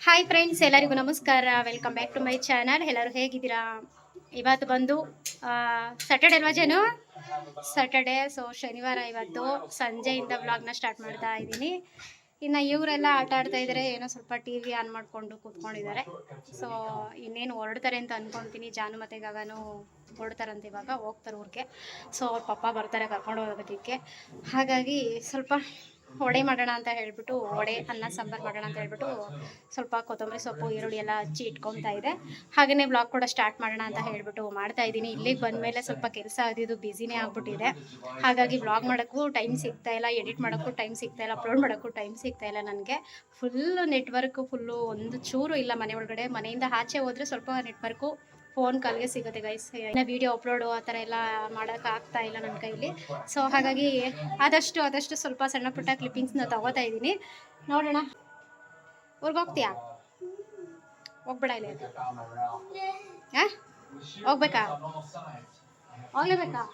Hi friends ಎಲ್ಲರಿಗೂ ನಮಸ್ಕಾರ. Welcome back to my channel ಎಲ್ಲರೂ ಹೇಗಿದ್ದೀರಾ? ಇವತ್ತು ಬಂದು ಸ್ಯಾಟರ್ಡೆ ಅಲ್ವಾ ಜೇನು? ಸ್ಯಾಟರ್ಡೆ ಸೊ ಶನಿವಾರ ಇವತ್ತು ಸಂಜೆಯಿಂದ ವ್ಲಾಗ್ನ ಸ್ಟಾರ್ಟ್ ಮಾಡ್ತಾ ಇದ್ದೀನಿ. ಇನ್ನು ಇವರೆಲ್ಲ ಆಟ ಆಡ್ತಾ ಇದ್ದಾರೆ ಏನೋ ಸ್ವಲ್ಪ ಟಿ ವಿ ಆನ್ ಮಾಡಿಕೊಂಡು ಕೂತ್ಕೊಂಡಿದ್ದಾರೆ. ಸೊ ಇನ್ನೇನು ಹೊರಡ್ತಾರೆ ಅಂತ ಅನ್ಕೊಂತೀನಿ. ಜಾನು ಮತ್ತು ಗಗನು ಹೊರಡ್ತಾರಂತೆ ಇವಾಗ, ಹೋಗ್ತಾರೆ ಊರಿಗೆ. ಸೊ ಅವ್ರ ಪಪ್ಪ ಬರ್ತಾರೆ ಕರ್ಕೊಂಡು ಹೋಗೋದಕ್ಕೆ. ಹಾಗಾಗಿ ಸ್ವಲ್ಪ ವಡೆ ಮಾಡೋಣ ಅಂತ ಹೇಳ್ಬಿಟ್ಟು, ವಡೆ, ಅನ್ನ, ಸಾಂಬಾರು ಮಾಡೋಣ ಅಂತ ಹೇಳ್ಬಿಟ್ಟು ಸ್ವಲ್ಪ ಕೊತ್ತಂಬರಿ ಸೊಪ್ಪು, ಈರುಳ್ಳಿ ಎಲ್ಲ ಹಚ್ಚಿ ಇಟ್ಕೊತಾ ಇದೆ. ಹಾಗೆಯೇ ಬ್ಲಾಗ್ ಕೂಡ ಸ್ಟಾರ್ಟ್ ಮಾಡೋಣ ಅಂತ ಹೇಳ್ಬಿಟ್ಟು ಮಾಡ್ತಾ ಇದ್ದೀನಿ. ಇಲ್ಲಿಗೆ ಬಂದಮೇಲೆ ಸ್ವಲ್ಪ ಕೆಲಸ ಅದಿದು ಬ್ಯುಸಿನೇ ಆಗ್ಬಿಟ್ಟಿದೆ. ಹಾಗಾಗಿ ಬ್ಲಾಗ್ ಮಾಡೋಕ್ಕೂ ಟೈಮ್ ಸಿಗ್ತಾ ಇಲ್ಲ ಎಡಿಟ್ ಮಾಡೋಕ್ಕೂ ಟೈಮ್ ಸಿಗ್ತಾ ಇಲ್ಲ ಅಪ್ಲೋಡ್ ಮಾಡೋಕ್ಕೂ ಟೈಮ್ ಸಿಗ್ತಾ ಇಲ್ಲ ನನಗೆ. ಫುಲ್ಲು ನೆಟ್ವರ್ಕು ಫುಲ್ಲು ಒಂದು ಚೂರು ಇಲ್ಲ ಮನೆ ಒಳಗಡೆ. ಮನೆಯಿಂದ ಆಚೆ ಹೋದರೆ ಸ್ವಲ್ಪ ನೆಟ್ವರ್ಕು ಫೋನ್ ಕಾಲ್ಗೆ ಸಿಗುತ್ತೆ ಗೈಸ್ ಇನ್ನು ವಿಡಿಯೋ ಅಪ್ಲೋಡು ಆ ಥರ ಎಲ್ಲ ಮಾಡೋಕೆ ಆಗ್ತಾ ಇಲ್ಲ ನನ್ನ ಕೈಲಿ. ಸೊ ಹಾಗಾಗಿ ಆದಷ್ಟು ಆದಷ್ಟು ಸ್ವಲ್ಪ ಸಣ್ಣ ಪುಟ್ಟ ಕ್ಲಿಪ್ಪಿಂಗ್ಸ್ನ ತಗೋತಾ ಇದ್ದೀನಿ. ನೋಡೋಣ. ಹೋಗ್ತೀಯಾ? ಹೋಗ್ಬೇಡ ಇಲ್ಲ. ಹೋಗ್ಬೇಕಾ? ಹೋಗ್ಲೇಬೇಕಾ?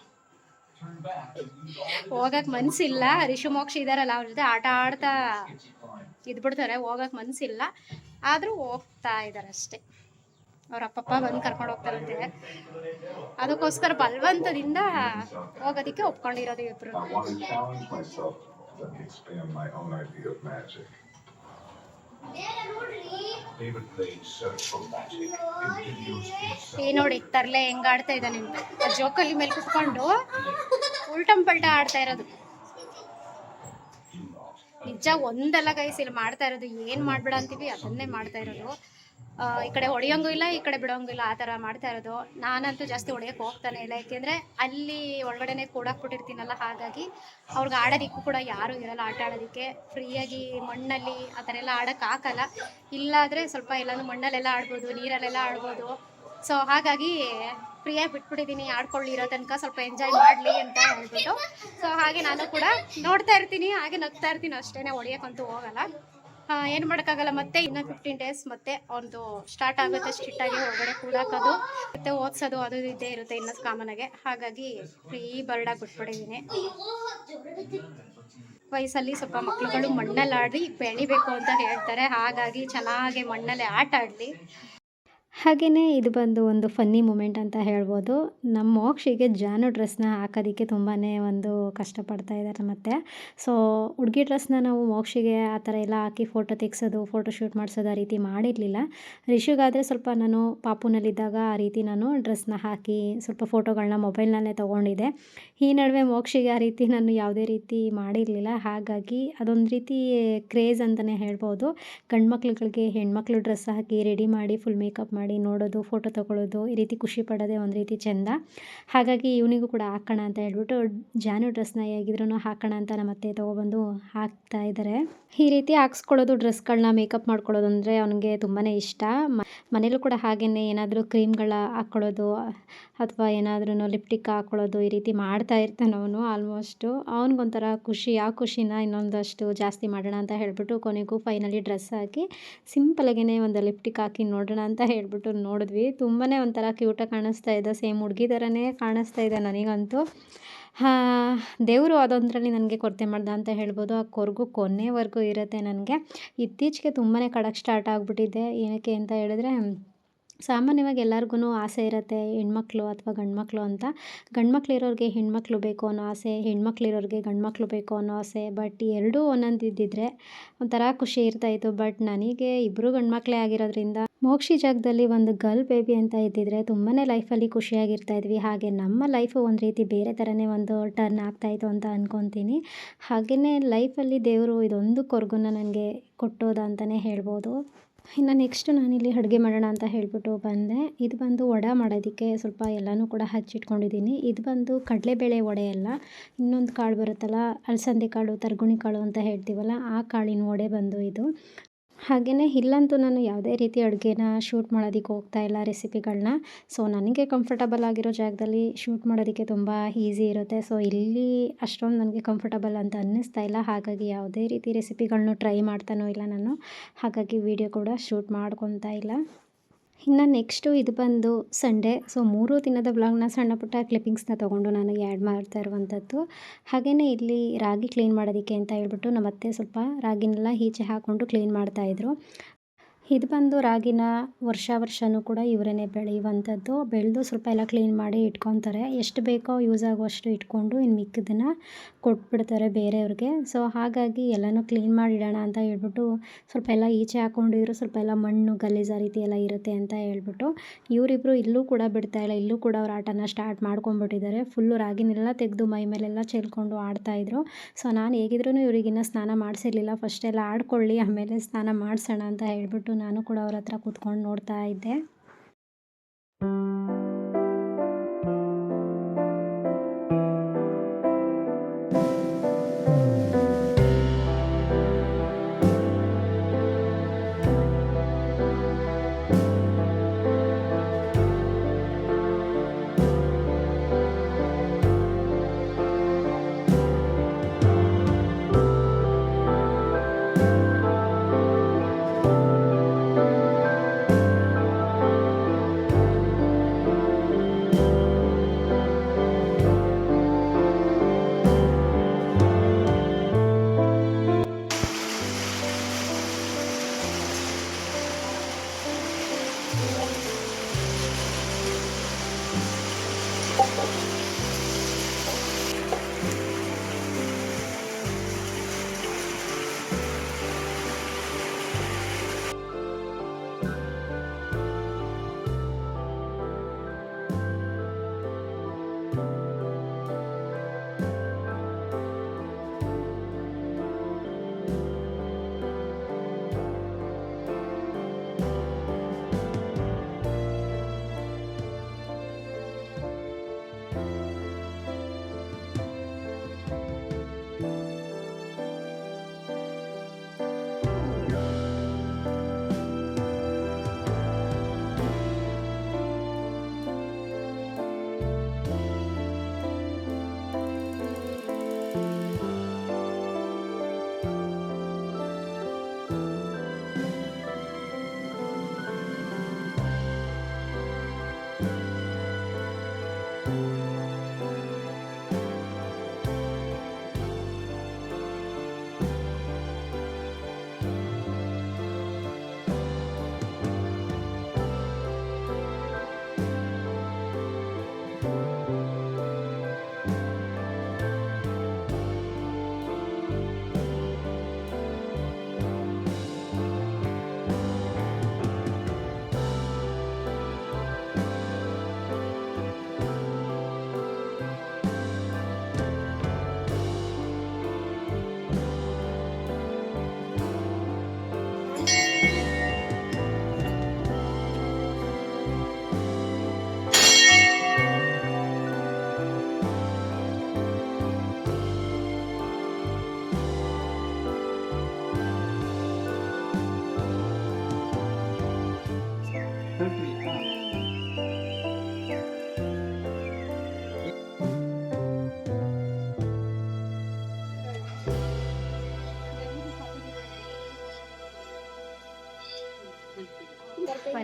ಹೋಗಕ್ ಮನ್ಸಿಲ್ಲ. ರಿಷು, ಮೋಕ್ಷ ಇದಾರಲ್ಲ, ಅವ್ರ ಜೊತೆ ಆಟ ಆಡ್ತಾ ಇದ್ಬಿಡ್ತಾರೆ. ಹೋಗಕ್ ಮನ್ಸಿಲ್ಲ. ಆದ್ರೂ ಹೋಗ್ತಾ ಇದ್ದಾರೆ ಅಷ್ಟೇ. ಅವ್ರ ಅಪ್ಪಪ್ಪ ಬಂದು ಕರ್ಕೊಂಡು ಹೋಗ್ತಾರಂತೆ ಅದಕ್ಕೋಸ್ಕರ ಬಲವಂತದಿಂದ ಹೋಗೋದಕ್ಕೆ ಒಪ್ಕೊಂಡಿರೋದು ಇಬ್ರು. ಈ ನೋಡಿ ತರ್ಲೆ ಹೆಂಗ್ ಆಡ್ತಾ ಇದ್ದಾನೆ ಜೋಕಲ್ಲಿ ಮೇಲೆ ಕುತ್ಕೊಂಡು ಉಲ್ಟಂ ಪಲ್ಟ ಆಡ್ತಾ ಇರೋದು. ನಿಜ ಒಂದಲ್ಲ ಗೈಸ್ ಇಲ್ಲಿ ಮಾಡ್ತಾ ಇರೋದು. ಏನ್ ಮಾಡ್ಬೇಡ ಅಂತೀವಿ ಅದನ್ನೇ ಮಾಡ್ತಾ ಇರೋದು. ಈ ಕಡೆ ಹೊಡೆಯೋಂಗೂ ಇಲ್ಲ, ಈ ಕಡೆ ಬಿಡೋಂಗೂ ಇಲ್ಲ, ಆ ಥರ ಮಾಡ್ತಾ ಇರೋದು. ನಾನಂತೂ ಜಾಸ್ತಿ ಹೊಡೆಯೋಕೆ ಹೋಗ್ತಾನೆ ಇಲ್ಲ, ಯಾಕೆಂದರೆ ಅಲ್ಲಿ ಒಳಗಡೆನೆ ಕೂಡಾಕ್ಬಿಟ್ಟಿರ್ತೀನಲ್ಲ, ಹಾಗಾಗಿ ಅವ್ರಿಗೆ ಆಡೋದಿಕ್ಕೂ ಕೂಡ ಯಾರೂ ಇರಲ್ಲ ಆಟ ಆಡೋದಕ್ಕೆ. ಫ್ರೀಯಾಗಿ ಮಣ್ಣಲ್ಲಿ ಆ ಥರ ಎಲ್ಲ ಹಾಕಲ್ಲ ಆಗಲ್ಲ. ಇಲ್ಲಾದರೆ ಸ್ವಲ್ಪ ಎಲ್ಲಾನು ಮಣ್ಣಲ್ಲೆಲ್ಲ ಆಡ್ಬೋದು, ನೀರಲ್ಲೆಲ್ಲ ಆಡ್ಬೋದು. ಸೊ ಹಾಗಾಗಿ ಫ್ರೀಯಾಗಿ ಬಿಟ್ಬಿಟ್ಟಿದ್ದೀನಿ ಆಡ್ಕೊಳ್ಳಿರೋ ತನಕ ಸ್ವಲ್ಪ ಎಂಜಾಯ್ ಮಾಡಲಿ ಅಂತ ಹೇಳ್ಬಿಟ್ಟು. ಸೊ ಹಾಗೆ ನಾನು ಕೂಡ ನೋಡ್ತಾ ಇರ್ತೀನಿ, ಹಾಗೆ ನಗ್ತಾ ಇರ್ತೀನಿ ಅಷ್ಟೇ ಹೊಡಿಯೋಕ್ಕಂತೂ ಹೋಗಲ್ಲ. ಏನು ಮಾಡೋಕ್ಕಾಗಲ್ಲ, ಮತ್ತೆ ಇನ್ನೂ ಫಿಫ್ಟೀನ್ ಡೇಸ್ ಮತ್ತೆ ಒಂದು ಸ್ಟಾರ್ಟ್ ಆಗುತ್ತೆ ಸ್ಟ್ರಿಕ್ಟಾಗಿ ಹೊರಗಡೆ ಕೂಡಾಕೋದು, ಮತ್ತೆ ಓದಿಸೋದು, ಅದು ಇದ್ದೇ ಇರುತ್ತೆ ಇನ್ನೊಂದು ಕಾಮನ್ ಆಗಿ. ಹಾಗಾಗಿ ಫ್ರೀ ಬರ್ಡ್ ಆಗಿಬಿಟ್ಬಿಟ್ಟಿದ್ದೀನಿ ವಯಸ್ಸಲ್ಲಿ ಸ್ವಲ್ಪ ಮಕ್ಕಳುಗಳು ಮಣ್ಣಲ್ಲಿ ಆಡಿ ಬೆಳಿಬೇಕು ಅಂತ ಹೇಳ್ತಾರೆ. ಹಾಗಾಗಿ ಚೆನ್ನಾಗಿ ಮಣ್ಣಲ್ಲಿ ಆಟ ಆಡಲಿ ಹಾಗೆಯೇ ಇದು ಬಂದು ಒಂದು ಫನ್ನಿ ಮೂಮೆಂಟ್ ಅಂತ ಹೇಳ್ಬೋದು. ನಮ್ಮ ಮೋಕ್ಷಿಗೆ ಜಾನು ಡ್ರೆಸ್ನ ಹಾಕೋದಕ್ಕೆ ತುಂಬಾ ಒಂದು ಕಷ್ಟಪಡ್ತಾ ಇದ್ದಾರೆ ಮತ್ತೆ. ಸೊ ಹುಡುಗಿ ಡ್ರೆಸ್ನ ನಾವು ಮೋಕ್ಷಿಗೆ ಆ ಥರ ಎಲ್ಲ ಹಾಕಿ ಫೋಟೋ ತೆಗ್ಸೋದು ಫೋಟೋ ಶೂಟ್ ಮಾಡಿಸೋದು ಆ ರೀತಿ ಮಾಡಿರಲಿಲ್ಲ. ರಿಷುಗಾದರೆ ಸ್ವಲ್ಪ ನಾನು ಪಾಪುನಲ್ಲಿದ್ದಾಗ ಆ ರೀತಿ ನಾನು ಡ್ರೆಸ್ನ ಹಾಕಿ ಸ್ವಲ್ಪ ಫೋಟೋಗಳನ್ನ ಮೊಬೈಲ್ನಲ್ಲೇ ತೊಗೊಂಡಿದ್ದೆ. ಈ ನಡುವೆ ಮೋಕ್ಷಿಗೆ ಆ ರೀತಿ ನಾನು ಯಾವುದೇ ರೀತಿ ಮಾಡಿರಲಿಲ್ಲ. ಹಾಗಾಗಿ ಅದೊಂದು ರೀತಿ ಕ್ರೇಜ್ ಅಂತಲೇ ಹೇಳ್ಬೋದು. ಗಂಡು ಮಕ್ಳುಗಳಿಗೆ ಹೆಣ್ಮಕ್ಳು ಡ್ರೆಸ್ ಹಾಕಿ ರೆಡಿ ಮಾಡಿ ಫುಲ್ ಮೇಕಪ್ ನೋಡೋದು ಫೋಟೋ ತೊಗೊಳ್ಳೋದು ಈ ರೀತಿ ಖುಷಿ ಪಡೋದೇ ಒಂದು ರೀತಿ ಚೆಂದ. ಹಾಗಾಗಿ ಇವನಿಗೂ ಕೂಡ ಹಾಕೋಣ ಅಂತ ಹೇಳ್ಬಿಟ್ಟು ಜಾನು ಡ್ರೆಸ್ನ ಹೇಗಿದ್ರು ಹಾಕೋಣ ಅಂತ ನಮ್ಮ ಅತ್ತೆ ತೊಗೊಬಂದು ಹಾಕ್ತಾ ಇದ್ದಾರೆ ಈ ರೀತಿ ಹಾಕ್ಸ್ಕೊಳ್ಳೋದು ಡ್ರೆಸ್ಗಳನ್ನ ಮೇಕಪ್ ಮಾಡ್ಕೊಳ್ಳೋದು ಅಂದರೆ ಅವನಿಗೆ ತುಂಬಾ ಇಷ್ಟ. ಮನೇಲೂ ಕೂಡ ಹಾಗೆಯೇ ಏನಾದರೂ ಕ್ರೀಮ್ಗಳ ಹಾಕ್ಕೊಳ್ಳೋದು ಅಥವಾ ಏನಾದ್ರೂ ಲಿಪ್ಟಿಕ್ ಹಾಕ್ಕೊಳ್ಳೋದು ಈ ರೀತಿ ಮಾಡ್ತಾ ಇರ್ತಾನೆ ಅವನು ಆಲ್ಮೋಸ್ಟು. ಅವನಿಗೊಂಥರ ಖುಷಿ, ಆ ಖುಷಿನ ಇನ್ನೊಂದಷ್ಟು ಜಾಸ್ತಿ ಮಾಡೋಣ ಅಂತ ಹೇಳ್ಬಿಟ್ಟು ಕೊನೆಗೂ ಫೈನಲಿ ಡ್ರೆಸ್ ಹಾಕಿ ಸಿಂಪಲಾಗೇ ಒಂದು ಲಿಪ್ಟಿಕ್ ಹಾಕಿ ನೋಡೋಣ ಅಂತ ಹೇಳ್ಬಿಟ್ಟು ನೋಡಿದ್ವಿ. ತುಂಬಾ ಒಂಥರ ಕ್ಯೂಟಾಗಿ ಕಾಣಿಸ್ತಾ ಇದೆ. ಸೇಮ್ ಹುಡುಗಿ ಥರನೇ ಕಾಣಿಸ್ತಾ ಇದೆ ನನಗಂತೂ. ದೇವರು ಅದೊಂದರಲ್ಲಿ ನನಗೆ ಕೊರತೆ ಮಾಡ್ದ ಅಂತ ಹೇಳ್ಬೋದು. ಆ ಕೊರಗು ಕೊನೆವರೆಗೂ ಇರುತ್ತೆ ನನಗೆ. ಇತ್ತೀಚೆಗೆ ತುಂಬಾ ಕಡಕ್ಕೆ ಸ್ಟಾರ್ಟ್ ಆಗಿಬಿಟ್ಟಿದೆ. ಏನಕ್ಕೆ ಅಂತ ಹೇಳಿದ್ರೆ ಸಾಮಾನ್ಯವಾಗಿ ಎಲ್ಲರಿಗೂ ಆಸೆ ಇರುತ್ತೆ, ಹೆಣ್ಮಕ್ಳು ಅಥವಾ ಗಂಡ್ಮಕ್ಳು ಅಂತ. ಗಂಡ್ಮಕ್ಳು ಇರೋರಿಗೆ ಹೆಣ್ಮಕ್ಳು ಬೇಕು ಅನ್ನೋ ಆಸೆ ಹೆಣ್ಮಕ್ಳು ಇರೋರಿಗೆ ಗಂಡ್ಮಕ್ಳು ಬೇಕು ಅನ್ನೋ ಆಸೆ, ಬಟ್ ಎರಡೂ ಒಂದೊಂದು ಇದ್ದಿದ್ರೆ ಒಂಥರ ಖುಷಿ ಇರ್ತಾಯಿತ್ತು ಬಟ್ ನನಗೆ ಇಬ್ಬರು ಗಂಡ್ಮಕ್ಳೇ ಆಗಿರೋದ್ರಿಂದ ಮೋಕ್ಷಿ ಜಾಗದಲ್ಲಿ ಒಂದು ಗರ್ಲ್ ಬೇಬಿ ಅಂತ ಇದ್ದಿದ್ರೆ ತುಂಬಾ ಲೈಫಲ್ಲಿ ಖುಷಿಯಾಗಿರ್ತಾ ಇದ್ವಿ. ಹಾಗೆ ನಮ್ಮ ಲೈಫು ಒಂದು ರೀತಿ ಬೇರೆ ಥರನೇ ಒಂದು ಟರ್ನ್ ಆಗ್ತಾಯಿತ್ತು ಅಂತ ಅಂದ್ಕೊತೀನಿ ಹಾಗೆಯೇ ಲೈಫಲ್ಲಿ ದೇವರು ಇದೊಂದು ಕೊರಗನ್ನ ನನಗೆ ಕೊಟ್ಟೋದ ಅಂತಲೇ ಹೇಳ್ಬೋದು. ಇನ್ನು ನೆಕ್ಸ್ಟು ನಾನಿಲ್ಲಿ ಅಡುಗೆ ಮಾಡೋಣ ಅಂತ ಹೇಳ್ಬಿಟ್ಟು ಬಂದೆ. ಇದು ಬಂದು ವಡೆ ಮಾಡೋದಕ್ಕೆ ಸ್ವಲ್ಪ ಎಲ್ಲನೂ ಕೂಡ ಹಚ್ಚಿಟ್ಕೊಂಡಿದ್ದೀನಿ. ಇದು ಬಂದು ಕಡಲೆಬೇಳೆ ವಡೆ ಅಲ್ಲ, ಇನ್ನೊಂದು ಕಾಳು ಬರುತ್ತಲ್ಲ, ಅಲಸಂದೆ ಕಾಳು, ತರ್ಗುಣಿ ಕಾಳು ಅಂತ ಹೇಳ್ತೀವಲ್ಲ, ಆ ಕಾಳಿನ ವಡೆ ಬಂದು ಇದು. ಹಾಗೆಯೇ ಇಲ್ಲಂತೂ ನಾನು ಯಾವುದೇ ರೀತಿ ಅಡುಗೆನ ಶೂಟ್ ಮಾಡೋದಕ್ಕೆ ಹೋಗ್ತಾ ಇಲ್ಲ ರೆಸಿಪಿಗಳನ್ನ ಸೊ, ನನಗೆ ಕಂಫರ್ಟಬಲ್ ಆಗಿರೋ ಜಾಗದಲ್ಲಿ ಶೂಟ್ ಮಾಡೋದಕ್ಕೆ ತುಂಬ ಈಸಿ ಇರುತ್ತೆ. ಸೊ, ಇಲ್ಲಿ ಅಷ್ಟೊಂದು ನನಗೆ ಕಂಫರ್ಟಬಲ್ ಅಂತ ಅನ್ನಿಸ್ತಾ ಇಲ್ಲ. ಹಾಗಾಗಿ ಯಾವುದೇ ರೀತಿ ರೆಸಿಪಿಗಳನ್ನೂ ಟ್ರೈ ಮಾಡ್ತಾನೂ ಇಲ್ಲ ನಾನು. ಹಾಗಾಗಿ ವಿಡಿಯೋ ಕೂಡ ಶೂಟ್ ಮಾಡ್ಕೊತಾ ಇಲ್ಲ. ಇನ್ನು ನೆಕ್ಸ್ಟು ಇದು ಬಂದು ಸಂಡೇ. ಸೊ ಮೂರು ದಿನದ ವ್ಲಾಗ್ನ ಸಣ್ಣ ಪುಟ್ಟ ಕ್ಲಿಪ್ಪಿಂಗ್ಸ್ನ ತೊಗೊಂಡು ನಾನು ಆ್ಯಡ್ ಮಾಡ್ತಾ ಇರುವಂಥದ್ದು. ಹಾಗೆಯೇ ಇಲ್ಲಿ ರಾಗಿ ಕ್ಲೀನ್ ಮಾಡೋದಕ್ಕೆ ಅಂತ ಹೇಳ್ಬಿಟ್ಟು ನಮ್ಮ ಅತ್ತೆ ಸ್ವಲ್ಪ ರಾಗಿನೆಲ್ಲ ಈಚೆ ಹಾಕ್ಕೊಂಡು ಕ್ಲೀನ್ ಮಾಡ್ತಾಯಿದ್ರು ಇದು ಬಂದು ರಾಗಿನ ವರ್ಷ ವರ್ಷವೂ ಕೂಡ ಇವರೇ ಬೆಳೆಯುವಂಥದ್ದು. ಬೆಳೆದು ಸ್ವಲ್ಪ ಎಲ್ಲ ಕ್ಲೀನ್ ಮಾಡಿ ಇಟ್ಕೊತಾರೆ ಎಷ್ಟು ಬೇಕೋ ಯೂಸ್ ಆಗುವಷ್ಟು ಇಟ್ಕೊಂಡು ಇನ್ನು ಮಿಕ್ಕಿದ್ದನ್ನು ಕೊಟ್ಬಿಡ್ತಾರೆ ಬೇರೆಯವ್ರಿಗೆ. ಸೊ ಹಾಗಾಗಿ ಎಲ್ಲನೂ ಕ್ಲೀನ್ ಮಾಡಿಡೋಣ ಅಂತ ಹೇಳ್ಬಿಟ್ಟು ಸ್ವಲ್ಪ ಎಲ್ಲ ಈಚೆ ಹಾಕೊಂಡಿದ್ರು ಸ್ವಲ್ಪ ಎಲ್ಲ ಮಣ್ಣು, ಗಲೀಜು ರೀತಿ ಎಲ್ಲ ಇರುತ್ತೆ ಅಂತ ಹೇಳ್ಬಿಟ್ಟು ಇವರಿಬ್ಬರು ಇಲ್ಲೂ ಕೂಡ ಬಿಡ್ತಾ ಇಲ್ಲ. ಇಲ್ಲೂ ಕೂಡ ಅವ್ರ ಆಟನ ಸ್ಟಾರ್ಟ್ ಮಾಡ್ಕೊಂಡ್ಬಿಟ್ಟಿದ್ದಾರೆ. ಫುಲ್ಲು ರಾಗಿನೆಲ್ಲ ತೆಗೆದು ಮೈ ಮೇಲೆಲ್ಲ ಚೆಲ್ಕೊಂಡು ಆಡ್ತಾಯಿದ್ರು ಸೊ ನಾನು ಹೇಗಿದ್ರೂ ಇವರಿಗಿನ್ನ ಸ್ನಾನ ಮಾಡಿಸಿರ್ಲಿಲ್ಲ. ಫಸ್ಟ್ ಎಲ್ಲ ಆಡ್ಕೊಳ್ಳಿ, ಆಮೇಲೆ ಸ್ನಾನ ಮಾಡಿಸೋಣ ಅಂತ ಹೇಳ್ಬಿಟ್ಟು ನಾನು ಕೂಡ ಅವ್ರ ಹತ್ರ ಕೂತ್ಕೊಂಡು ನೋಡ್ತಾ ಇದ್ದೆ.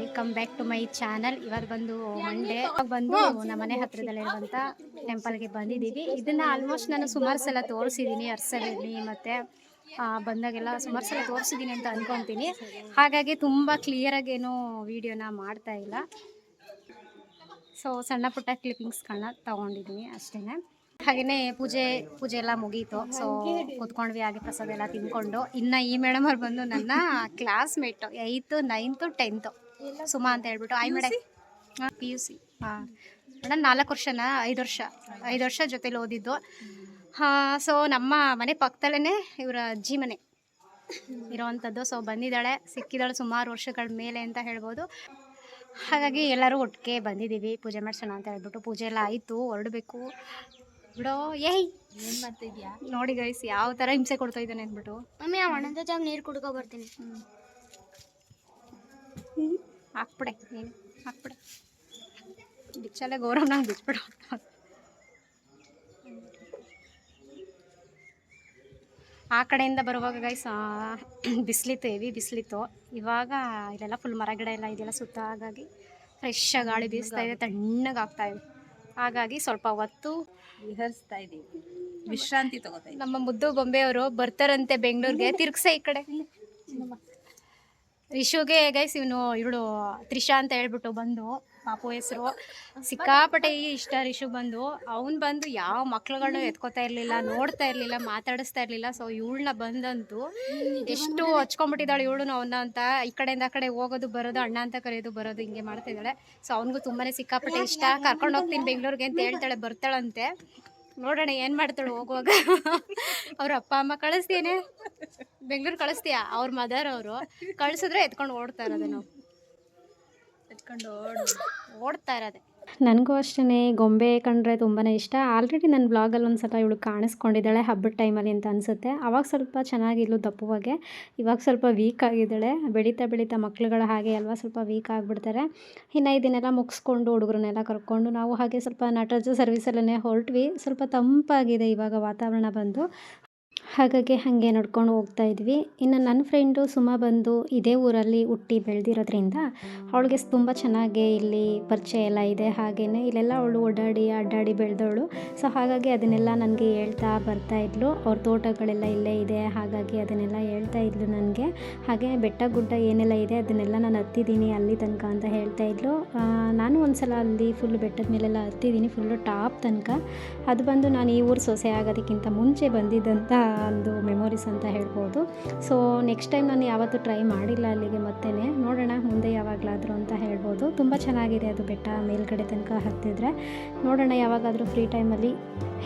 Welcome back to my channel ಇವತ್ತು ಬಂದು ಮಂಡೇ ಬಂದು ನಮ್ಮ ಮನೆ ಹತ್ರದಲ್ಲಿರುವಂಥ ಟೆಂಪಲ್ಗೆ ಬಂದಿದ್ದೀವಿ. ಇದನ್ನು ಆಲ್ಮೋಸ್ಟ್ ನಾನು ಸುಮಾರು ಸಲ ತೋರಿಸಿದ್ದೀನಿ ಅರ್ಸಲಲ್ಲಿ ಮತ್ತು ಬಂದಾಗೆಲ್ಲ ಸುಮಾರು ಸಲ ತೋರಿಸಿದ್ದೀನಿ ಅಂತ ಅಂದ್ಕೊತೀನಿ ಹಾಗಾಗಿ ತುಂಬ ಕ್ಲಿಯರಾಗೇನು ವಿಡಿಯೋನ ಮಾಡ್ತಾ ಇಲ್ಲ. ಸೊ ಸಣ್ಣ ಪುಟ್ಟ ಕ್ಲಿಪ್ಪಿಂಗ್ಸ್ಗಳನ್ನ ತೊಗೊಂಡಿದ್ದೀನಿ ಅಷ್ಟೇ ಹಾಗೆಯೇ ಪೂಜೆ ಪೂಜೆ ಎಲ್ಲ ಮುಗೀತು. ಸೊ ಕೂತ್ಕೊಂಡ್ವಿ ಹಾಗೆ ಪ್ರಸಾದ ಎಲ್ಲ ತಿನ್ಕೊಂಡು. ಇನ್ನು ಈ ಮೇಡಮ್ ಅವ್ರು ಬಂದು ನನ್ನ classmate eighth ninth tenth Suma ಅಂತ ಹೇಳ್ಬಿಟ್ಟು I madam P U C? ಹಾಂ ಮೇಡಮ್ ನಾಲ್ಕು ವರ್ಷನ? ಐದು ವರ್ಷ. ಐದು ವರ್ಷ ಜೊತೆಲಿ ಓದಿದ್ದು. ಹಾಂ ಸೊ ನಮ್ಮ ಮನೆ ಪಕ್ಕದಲ್ಲೇ ಇವರ ಅಜ್ಜಿ ಮನೆ ಇರೋವಂಥದ್ದು. ಸೊ ಬಂದಿದ್ದಾಳೆ ಸಿಕ್ಕಿದ್ದಾಳೆ ಸುಮಾರು ವರ್ಷಗಳ ಮೇಲೆ ಅಂತ ಹೇಳ್ಬೋದು. ಹಾಗಾಗಿ ಎಲ್ಲರೂ ಒಟ್ಟಿಗೆ ಬಂದಿದ್ದೀವಿ. ಪೂಜೆ ಮಾಡ್ಸೋಣ ಅಂತ ಹೇಳ್ಬಿಟ್ಟು ಪೂಜೆ ಎಲ್ಲ ಆಯಿತು ಹೊರಡಬೇಕು. ಬಿಡೋ ಏಯ್! ಏನು ಮಾಡ್ತಿದ್ಯಾ? ನೋಡಿ ಗೈಸ್ ಯಾವ ಥರ ಹಿಂಸೆ ಕೊಡ್ತಾ ಇದ್ದಾನೆ ಅಂದ್ಬಿಟ್ಟು. ಮಮ್ಮಿ ಆ ಜಾಗ ನೀರು ಕುಡ್ಕೊ ಬರ್ತೀನಿ. ಹಾಕ್ಬಿಡೆ ನೀನು ಹಾಕ್ಬಿಡೆ. ಬಿಚ್ಚಲ್ಲೇ ಗೌರವನ ಬಿಚ್ಬಿಡು. ಆ ಕಡೆಯಿಂದ ಬರುವಾಗ ಗೈಸ್ ಬಿಸಿಲಿತ್ತು ಹೆವಿ ಬಿಸಿಲಿತ್ತು ಇವಾಗ ಇದೆಲ್ಲ ಫುಲ್ ಮರ ಗಿಡ ಎಲ್ಲ ಇದೆಲ್ಲ ಸುತ್ತ ಹಾಗಾಗಿ ಫ್ರೆಶ್ ಗಾಳಿ ಬೀಸ್ತಾ ಇದೆ ತಣ್ಣಗೆ ಆಗ್ತಾ ಇದೆ. ಹಾಗಾಗಿ ಸ್ವಲ್ಪ ಹೊತ್ತು ವಿಹರಿಸ್ತಾ ಇದ್ದೀವಿ. ವಿಶ್ರಾಂತಿ ತಗೋತಾ ನಮ್ಮ ಮುದ್ದು ಬೊಂಬೆಯವರು ಬರ್ತಾರಂತೆ ಬೆಂಗಳೂರಿಗೆ ತಿರುಗ್ಸ ಈ ಕಡೆ. ರಿಶುಗೆ ಗೈಸ್ ಇವನು ಇವಳು ತ್ರಿಷಾ ಅಂತ ಹೇಳ್ಬಿಟ್ಟು ಬಂದು, ಪಾಪು ಹೆಸರು. ಸಿಕ್ಕಾಪಟ್ಟೆ ಇಷ್ಟ ರಿಶು ಬಂದು. ಅವನು ಬಂದು ಯಾವ ಮಕ್ಳುಗಳನ್ನೂ ಎತ್ಕೋತಾ ಇರಲಿಲ್ಲ, ನೋಡ್ತಾ ಇರಲಿಲ್ಲ, ಮಾತಾಡಿಸ್ತಾ ಇರಲಿಲ್ಲ. ಸೊ ಇವಳನ್ನ ಬಂದಂತೂ ಎಷ್ಟು ಹಚ್ಕೊಂಡ್ಬಿಟ್ಟಿದ್ದಾಳೆ ಇವಳು ಅವನ್ನ ಅಂತ. ಈ ಕಡೆಯಿಂದ ಆ ಕಡೆ ಹೋಗೋದು, ಬರೋದು, ಅಣ್ಣ ಅಂತ ಕರೆಯೋದು, ಬರೋದು ಹಿಂಗೆ ಮಾಡ್ತಾ ಇದ್ದಾಳೆ. ಸೊ ಅವನಿಗೂ ತುಂಬಾನೇ ಸಿಕ್ಕಾಪಟ್ಟೆ ಇಷ್ಟ. ಕರ್ಕೊಂಡು ಹೋಗ್ತೀನಿ ಬೆಂಗಳೂರಿಗೆ ಅಂತ ಹೇಳ್ತಾಳೆ, ಬರ್ತಾಳಂತೆ. ನೋಡೋಣ ಏನು ಮಾಡ್ತಾಳೆ ಹೋಗುವಾಗ. ಅವ್ರ ಅಪ್ಪ ಅಮ್ಮ ಕಳಿಸ್ತೀನಿ. ಬೆಂಗಳೂರು ಕಳಿಸ್ತೀಯಾ? ಅವ್ರ ಮದರ್ ಅವರು. ಕಳ್ಸಿದ್ರೆ ಎತ್ಕೊಂಡು ಓಡ್ತಾ ಅದನ್ನ ನಾವು. ಎತ್ಕೊಂಡು ಓಡ್ತಾ ಇರೋದೆ. ನನಗೂ ಅಷ್ಟೇ ಗೊಂಬೆ ಕಂಡ್ರೆ ತುಂಬಾ ಇಷ್ಟ. ಆಲ್ರೆಡಿ ನನ್ನ ಬ್ಲಾಗಲ್ಲಿ ಒಂದು ಸಲ ಇವಳು ಕಾಣಿಸ್ಕೊಂಡಿದ್ದಾಳೆ, ಹಬ್ಬದ ಟೈಮಲ್ಲಿ ಅಂತ ಅನಿಸುತ್ತೆ. ಅವಾಗ ಸ್ವಲ್ಪ ಚೆನ್ನಾಗಿದ್ಲು ದಪ್ಪವಾಗೆ. ಇವಾಗ ಸ್ವಲ್ಪ ವೀಕ್ ಆಗಿದ್ದಾಳೆ. ಬೆಳೀತಾ ಬೆಳೀತಾ ಮಕ್ಳುಗಳ ಹಾಗೆ ಅಲ್ವಾ, ಸ್ವಲ್ಪ ವೀಕ್ ಆಗಿಬಿಡ್ತಾರೆ. ಇನ್ನು ಇದನ್ನೆಲ್ಲ ಮುಗಿಸ್ಕೊಂಡು ಹುಡುಗರನ್ನೆಲ್ಲ ಕರ್ಕೊಂಡು ನಾವು ಹಾಗೆ ಸ್ವಲ್ಪ ನಟರಾಜ ಸರ್ವಿಸಲ್ಲೇ ಹೊರಟ್ವಿ. ಸ್ವಲ್ಪ ತಂಪಾಗಿದೆ ಇವಾಗ ವಾತಾವರಣ ಬಂದು. ಹಾಗಾಗಿ ಹಾಗೆ ನಡ್ಕೊಂಡು ಹೋಗ್ತಾ ಇದ್ವಿ. ಇನ್ನು ನನ್ನ ಫ್ರೆಂಡು ಸುಮ ಬಂದು ಇದೇ ಊರಲ್ಲಿ ಹುಟ್ಟಿ ಬೆಳೆದಿರೋದ್ರಿಂದ ಅವಳಿಗೆ ತುಂಬ ಚೆನ್ನಾಗಿ ಇಲ್ಲಿ ಪರಿಚಯ ಎಲ್ಲ ಇದೆ. ಹಾಗೆಯೇ ಇಲ್ಲೆಲ್ಲ ಅವಳು ಓಡಾಡಿ ಅಡ್ಡಾಡಿ ಬೆಳೆದವಳು. ಸೊ ಹಾಗಾಗಿ ಅದನ್ನೆಲ್ಲ ನನಗೆ ಹೇಳ್ತಾ ಬರ್ತಾ ಇದ್ಲು. ಅವ್ರ ತೋಟಗಳೆಲ್ಲ ಇಲ್ಲೇ ಇದೆ. ಹಾಗಾಗಿ ಅದನ್ನೆಲ್ಲ ಹೇಳ್ತಾ ಇದ್ಲು ನನಗೆ. ಹಾಗೆ ಬೆಟ್ಟ ಗುಡ್ಡ ಏನೆಲ್ಲ ಇದೆ ಅದನ್ನೆಲ್ಲ ನಾನು ಹತ್ತಿದ್ದೀನಿ ಅಲ್ಲಿ ತನಕ ಅಂತ ಹೇಳ್ತಾ ಇದ್ಲು. ನಾನು ಒಂದು ಸಲ ಅಲ್ಲಿ ಫುಲ್ ಬೆಟ್ಟದ ಮೇಲೆಲ್ಲ ಹತ್ತಿದ್ದೀನಿ ಫುಲ್ಲು ಟಾಪ್ ತನಕ. ಅದು ಬಂದು ನಾನು ಈ ಊರು ಸೊಸೆ ಆಗೋದಕ್ಕಿಂತ ಮುಂಚೆ ಬಂದಿದ್ದಂಥ ಒಂದು ಮೆಮೊರೀಸ್ ಅಂತ ಹೇಳ್ಬೋದು. ಸೊ ನೆಕ್ಸ್ಟ್ ಟೈಮ್ ನಾನು ಯಾವತ್ತೂ ಟ್ರೈ ಮಾಡಿಲ್ಲ ಅಲ್ಲಿಗೆ ಮತ್ತೆ ನೋಡೋಣ, ಮುಂದೆ ಯಾವಾಗಲಾದರೂ ಅಂತ ಹೇಳ್ಬೋದು. ತುಂಬ ಚೆನ್ನಾಗಿದೆ ಅದು ಬೆಟ್ಟ ಮೇಲ್ಗಡೆ ತನಕ ಹತ್ತಿದ್ರೆ. ನೋಡೋಣ, ಯಾವಾಗಾದರೂ ಫ್ರೀ ಟೈಮಲ್ಲಿ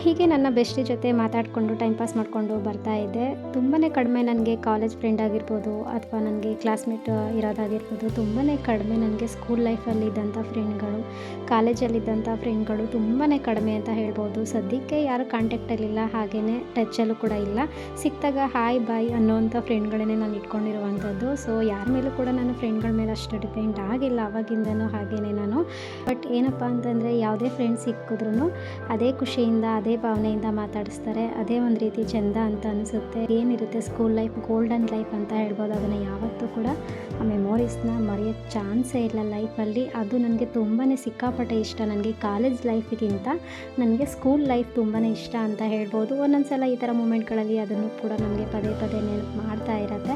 ಹೀಗೆ ನನ್ನ ಬೆಸ್ಟಿ ಜೊತೆ ಮಾತಾಡಿಕೊಂಡು ಟೈಮ್ ಪಾಸ್ ಮಾಡಿಕೊಂಡು ಬರ್ತಾ ಇದ್ದೆ. ತುಂಬಾ ಕಡಿಮೆ ನನಗೆ ಕಾಲೇಜ್ ಫ್ರೆಂಡ್ ಆಗಿರ್ಬೋದು ಅಥವಾ ನನಗೆ ಕ್ಲಾಸ್ಮೇಟ್ ಇರೋದಾಗಿರ್ಬೋದು ತುಂಬಾ ಕಡಿಮೆ ನನಗೆ ಸ್ಕೂಲ್ ಲೈಫಲ್ಲಿ ಇದ್ದಂಥ ಫ್ರೆಂಡ್ಗಳು ಕಾಲೇಜಲ್ಲಿದ್ದಂಥ ಫ್ರೆಂಡ್ಗಳು ತುಂಬಾ ಕಡಿಮೆ ಅಂತ ಹೇಳ್ಬೋದು. ಸದ್ಯಕ್ಕೆ ಯಾರು ಕಾಂಟ್ಯಾಕ್ಟಲ್ಲಿಲ್ಲ ಹಾಗೆಯೇ ಟಚ್ಚಲ್ಲೂ ಕೂಡ ಇಲ್ಲ. ಸಿಕ್ಕಿದಾಗ ಹಾಯ್, ಬಾಯ್ ಅನ್ನೋವಂಥ ಫ್ರೆಂಡ್ಗಳನ್ನೇ ನಾನು ಇಟ್ಕೊಂಡಿರುವಂಥದ್ದು. ಸೊ ಯಾರ ಮೇಲೂ ಕೂಡ ನಾನು ಫ್ರೆಂಡ್ಗಳ ಮೇಲೆ ಅಷ್ಟು ಡಿಪೆಂಡ್ ಆಗಿಲ್ಲ ಅವಾಗಿಂದನೂ ಹಾಗೇ ನಾನು. ಬಟ್ ಏನಪ್ಪ ಅಂತಂದರೆ ಯಾವುದೇ ಫ್ರೆಂಡ್ ಸಿಕ್ಕಿದ್ರು ಅದೇ ಖುಷಿಯಿಂದ, ಅದೇ ಭಾವನೆಯಿಂದ ಮಾತಾಡಿಸ್ತಾರೆ. ಅದೇ ಒಂದು ರೀತಿ ಚೆಂದ ಅಂತ ಅನಿಸುತ್ತೆ. ಏನಿರುತ್ತೆ ಸ್ಕೂಲ್ ಲೈಫ್ ಗೋಲ್ಡನ್ ಲೈಫ್ ಅಂತ ಹೇಳ್ಬೋದು. ಅದನ್ನು ಯಾವತ್ತೂ ಕೂಡ ಆ ಮೆಮೊರೀಸ್ನ ಮರೆಯೋ ಚಾನ್ಸೇ ಇಲ್ಲ ಲೈಫಲ್ಲಿ ಅದು ನನಗೆ ತುಂಬಾ ಸಿಕ್ಕಾಪಟ್ಟೆ ಇಷ್ಟ. ನನಗೆ ಕಾಲೇಜ್ ಲೈಫ್ಗಿಂತ ನನಗೆ ಸ್ಕೂಲ್ ಲೈಫ್ ತುಂಬಾ ಇಷ್ಟ ಅಂತ ಹೇಳ್ಬೋದು. ಒಂದೊಂದು ಸಲ ಈ ಥರ ಮೂಮೆಂಟ್ಗಳಲ್ಲಿ ಅದನ್ನು ಕೂಡ ನಮಗೆ ಪದೇ ಪದೇ ನೆನಪು ಮಾಡ್ತಾ ಇರತ್ತೆ.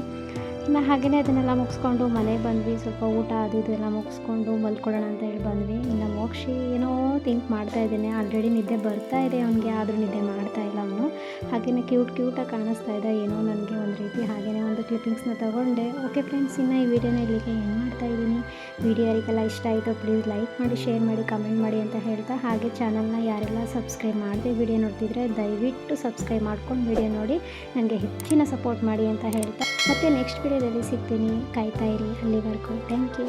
ಇನ್ನು ಹಾಗೆಯೇ ಅದನ್ನೆಲ್ಲ ಮುಗಿಸ್ಕೊಂಡು ಮನೆಗೆ ಬಂದ್ವಿ. ಸ್ವಲ್ಪ ಊಟ ಅದು ಇದೆಲ್ಲ ಮುಗಿಸ್ಕೊಂಡು ಮಲ್ಕೊಳ್ಳೋಣ ಅಂತ ಹೇಳಿ ಬಂದ್ವಿ. ಇನ್ನು ಮೋಕ್ಷಿ ಏನೋ ಥಿಂಕ್ ಮಾಡ್ತಾ ಇದ್ದೇನೆ. ಆಲ್ರೆಡಿ ನಿದ್ದೆ ಬರ್ತಾ ಇದೆ ಅವನಿಗೆ, ಆದರೂ ನಿದ್ದೆ ಮಾಡ್ತಾ ಇಲ್ಲ ಅವನು. ಹಾಗೆಯೇ ಕ್ಯೂಟ್ ಕ್ಯೂಟಾಗಿ ಕಾಣಿಸ್ತಾ ಇದೆ. ಏನೋ ನನಗೆ ಒಂದು ರೀತಿ ಕ್ಲಿಪ್ಪಿಂಗ್ಸ್ನ ತೊಗೊಂಡೆ. ಓಕೆ ಫ್ರೆಂಡ್ಸ್ ಇನ್ನು ಈ ವಿಡಿಯೋನ ಇಲ್ಲಿಗೆ ಏನು ಮಾಡ್ತಾ ಇದ್ದೀನಿ. ವಿಡಿಯೋ ಯಾರಿಗೆಲ್ಲ ಇಷ್ಟ ಆಯಿತು ಪ್ಲೀಸ್ ಲೈಕ್ ಮಾಡಿ ಶೇರ್ ಮಾಡಿ ಕಮೆಂಟ್ ಮಾಡಿ ಅಂತ ಹೇಳ್ತಾ ಹಾಗೆ ಚಾನಲ್ನ ಯಾರೆಲ್ಲ ಸಬ್ಸ್ಕ್ರೈಬ್ ಮಾಡಿದೆ ವಿಡಿಯೋ ನೋಡ್ತಿದ್ರೆ ದಯವಿಟ್ಟು ಸಬ್ಸ್ಕ್ರೈಬ್ ಮಾಡ್ಕೊಂಡು ವಿಡಿಯೋ ನೋಡಿ, ನನಗೆ ಹೆಚ್ಚಿನ ಸಪೋರ್ಟ್ ಮಾಡಿ ಅಂತ ಹೇಳ್ತಾ. ಮತ್ತೆ ನೆಕ್ಸ್ಟ್ ವಿಡಿಯೋದಲ್ಲಿ ಸಿಗ್ತೀನಿ. ಕಾಯ್ತಾ ಇರಿ ಅಲ್ಲಿವರೆಗೂ. Thank you